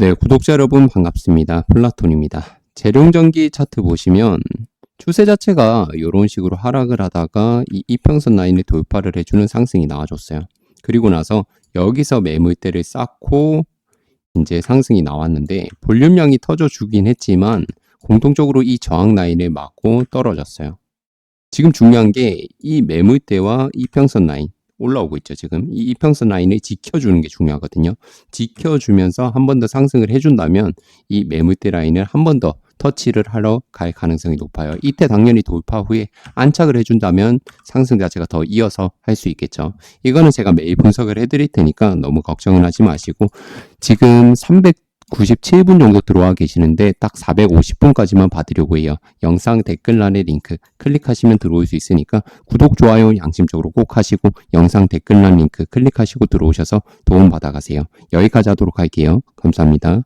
네, 구독자 여러분 반갑습니다. 플라톤입니다. 재룡전기 차트 보시면 추세 자체가 이런 식으로 하락을 하다가 이 이평선 라인을 돌파를 해주는 상승이 나와줬어요. 그리고 나서 여기서 매물대를 쌓고 이제 상승이 나왔는데 볼륨량이 터져주긴 했지만 공통적으로 이 저항 라인을 맞고 떨어졌어요. 지금 중요한 게 이 매물대와 이평선 라인 올라오고 있죠. 지금 이 이평선 라인을 지켜주는 게 중요하거든요. 지켜주면서 한 번 더 상승을 해준다면 이 매물대 라인을 한 번 더 터치를 하러 갈 가능성이 높아요. 이때 당연히 돌파 후에 안착을 해준다면 상승 자체가 더 이어서 할 수 있겠죠. 이거는 제가 매일 분석을 해드릴 테니까 너무 걱정은 하지 마시고 지금 397분 정도 들어와 계시는데 딱 450분까지만 받으려고 해요. 영상 댓글란의 링크 클릭하시면 들어올 수 있으니까 구독, 좋아요 양심적으로 꼭 하시고 영상 댓글란 링크 클릭하시고 들어오셔서 도움 받아가세요. 여기까지 하도록 할게요. 감사합니다.